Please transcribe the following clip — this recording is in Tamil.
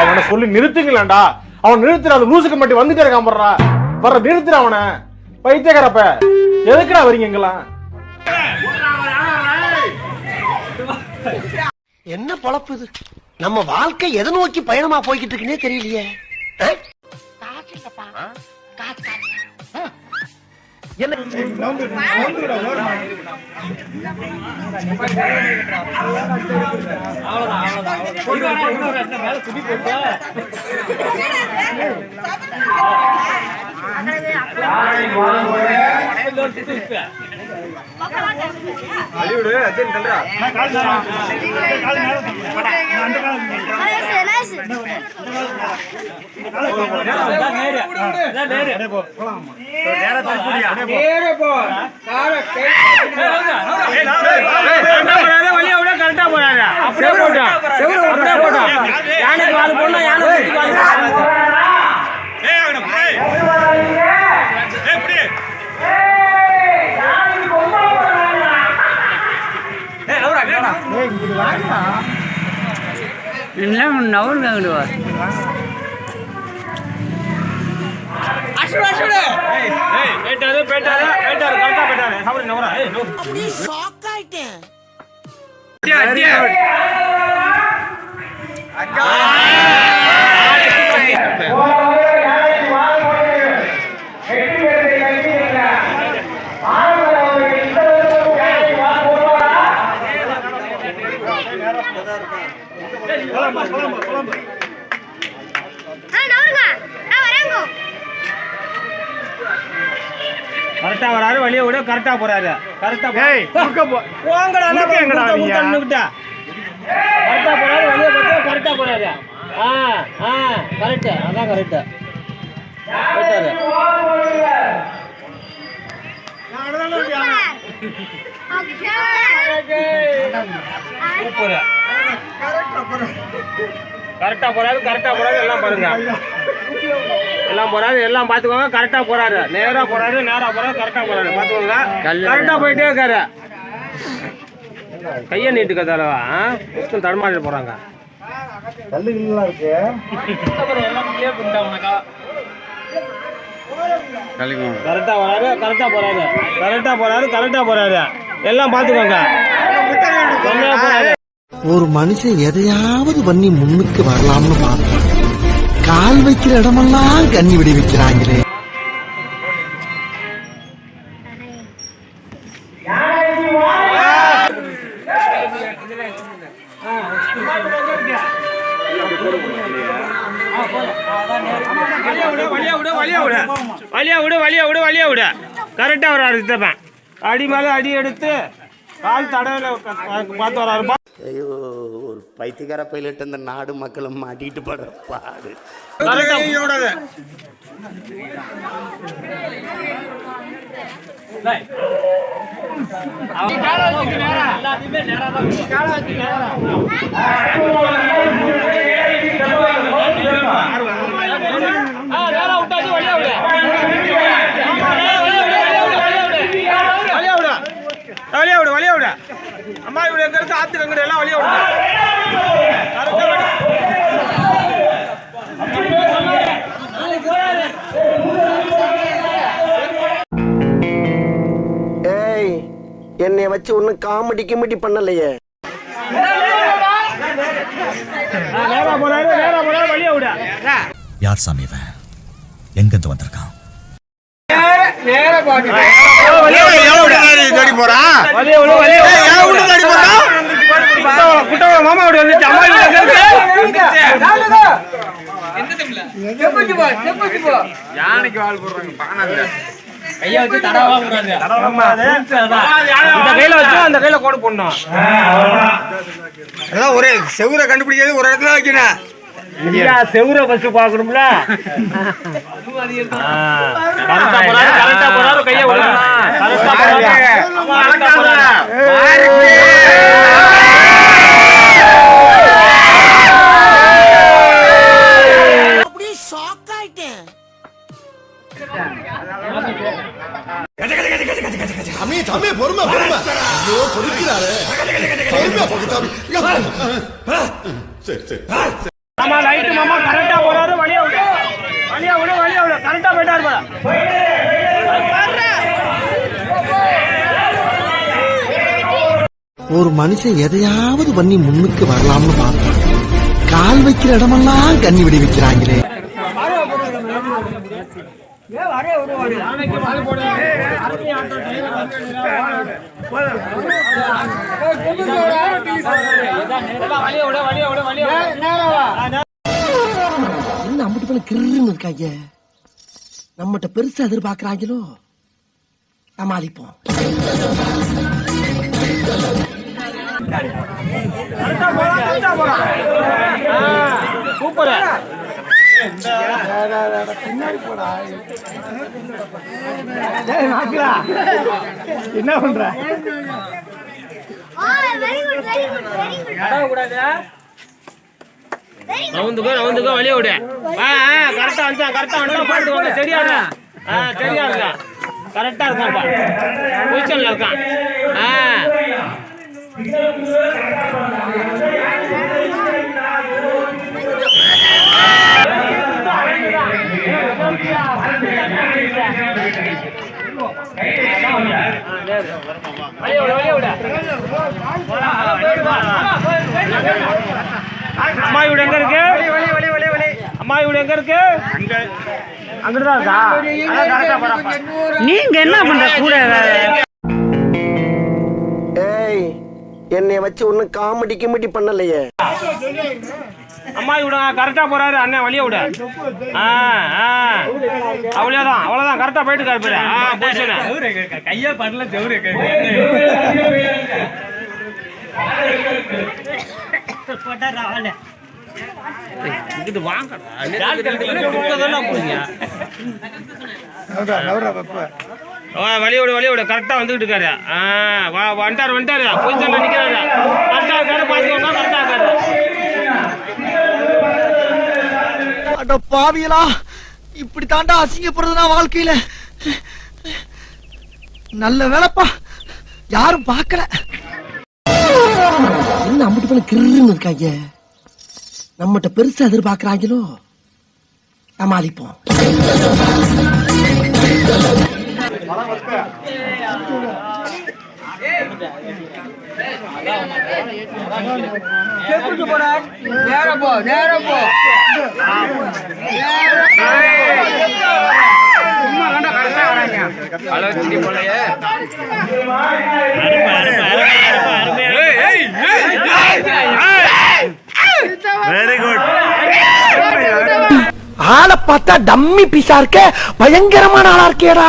அவனை சொல்லி நிறுத்துங்களேன்டா. அவன் நிறுத்துற அந்த லூசுக்கு மட்டும் வந்துட்டே இருக்கான் போடுறா வர்ற நிறுத்துற அவனை. பைத்தியக்காரப்ப எதுக்குடா வரீங்க என்ன பொழப்பு இது? நம்ம வாழ்க்கை எதை நோக்கி பயணமா போய்கிட்டு இருக்குன்னே தெரியலையே. என்ன ஆ? எல்லாம் நவருங்க கரெக்டா என்ன நவுல் வாங்கிடுவா? அப்படியே வராரு வழிய விட கரெக்டா போறாரு. கரெக்டா ஏய் குறுக்க போ போங்கடா? கரெக்டா போறாரு வழிய பார்த்தா கரெக்டா போறாரு. ஆ ஆ கரெக்ட் அதான் கரெக்ட் சூப்பர். கரெக்டா போறாரு கரெக்டா போறாரு எல்லாம் பாருங்க. எல்லாம் போறாரு எல்லாம் பாத்துக்கோங்க கரெக்டா போறாரு. நேரா போறாரு நேரா போறாரு கரெக்டா போறாரு. பாத்துக்கோங்க. கரெக்டா போயிட்டே இருக்காரு. கைய நீட்டுக்க தலைவா தடுமாறி போறாங்க? கல்லுகள்லாம் இருக்கு. கரெக்டா வராரு கரெக்டா போறாரு. கரெக்டா போறாரு கரெக்டா போறாரு. எல்லாம் போறாரு. ஒரு மனுஷன் எதையாவது பண்ணி முன்னுக்கு வரலாம்னு பார்த்தா கால் வைக்கிற இடமெல்லாம் கண்ணி விடி வைக்கிறாங்களே. வழியா விடு வழியா விடு வழியா விடு. வழியா விடு வழியா விடு வழியா விடு. கரெக்டா வராரு சித்தப்பன் அடி மேல அடி எடுத்து கால் தடவையில பார்த்து வராரு பா. ஐயோ ஒரு பைத்தியக்கார பைலட் இந்த நாடு மக்களும் மாட்டிட்டு படுற பாடு. கரெக்டா வழியா விடு வழியா விடு இருக்கு ஆத்து வெங்கட எல்லாம் வழியா. ஏய் என்னைய வச்சு ஒன்னும் காமெடி கிமெடி பண்ணலையே. ஆ, நேரா போறாரு நேரா போறாரு வழியா விடு. யார் சாமி இவன்? எங்கிருந்து வந்திருக்கான்? குட்டவ- குட்டவ மாமா அது இந்த கையில வச்சு அந்த கையில கோடு போடணும் அதான் ஒரே செவுரை கண்டுபிடிக்கிறது ஒரு இடத்துல வைக்கணும் ஐயா செவுரை ஃபர்ஸ்ட் பாக்கணும்ல கரெக்டா போறாரு கரெக்டா போறாரு கைய ஆமா லைட்டு மாமா கரெக்டா போறாரு வழியா விடு. வழியா விடு வழியா விடு. கரெக்டா போயிட்டாரு ஒரு மனுஷன் எதையாவது பண்ணி முன்னுக்கு வரலாம்னு பார்த்தான் கால் வைக்கிற இடமெல்லாம் கண்ணி விடி வைக்கிறாங்களே வழியா விடு வழியா விடு வழியா விடு என்ன அம்பிட்டு பண்ண கிருன்னு இருக்காங்க நம்மகிட்ட பெருசா எதிர்பார்க்கறாங்களோ? சமாளிப்போம் கரெக்டா என்ன பண்ற வெரி குட் வழிய விடு ஆ கரெக்டா வந்துட்டான் கரெக்டா வந்துட்டான் பாட்டு சரியா ஆ சரியா இருக்கா? கரெக்டா இருக்கான்ப்பா பொசிஷன்ல இருக்கான் ஆ வழிய விடு வழிய விடு அம்மா வீடு எங்க இருக்கு? அம்மா வீடு எங்க இருக்கு? அங்கிட்டு நீங்க என்ன பண்ற கூட? ஏய் என்னை வச்சு ஒன்னும் காமெடி கிமெடி பண்ணலையே. அம்மா விட கரெக்டா போறாரு அண்ணன் வழிய விட. ஆ ஆ. அவ்வளவுதான் அவ்வளவுதான் கரெக்டா போயிட்டு இருக்காரு ஆ பொசிஷன் கையா பண்ணல ஜவுரு இங்கிட்டு வாங்கடா. போறீங்க வழிய விட வழிய விட. கரெக்டா வந்துகிட்டு இருக்காரு. ஆ வா வந்துட்டாரு வந்துட்டாரு. பொசிஷன்ல நிக்கிறாரு. கரெக்டா இருக்காரு பாத்துக்கோங்க கரெக்டா இருக்காரு. அட பாவியலா இப்படி தாண்டா அசிங்கப்படுறதுனா வாழ்க்கையில. நல்ல வேலைப்பா. யாரும் பார்க்கல. என்ன அம்பிட்டு போல கிருன்னு இருக்காங்க? நம்மகிட்ட பெருசா எதிர்பார்க்கிறாங்களோ? சமாளிப்போம் ஆளை பார்த்தா டம்மி பிசா இருக்க பயங்கரமான ஆளா இருக்கேடா.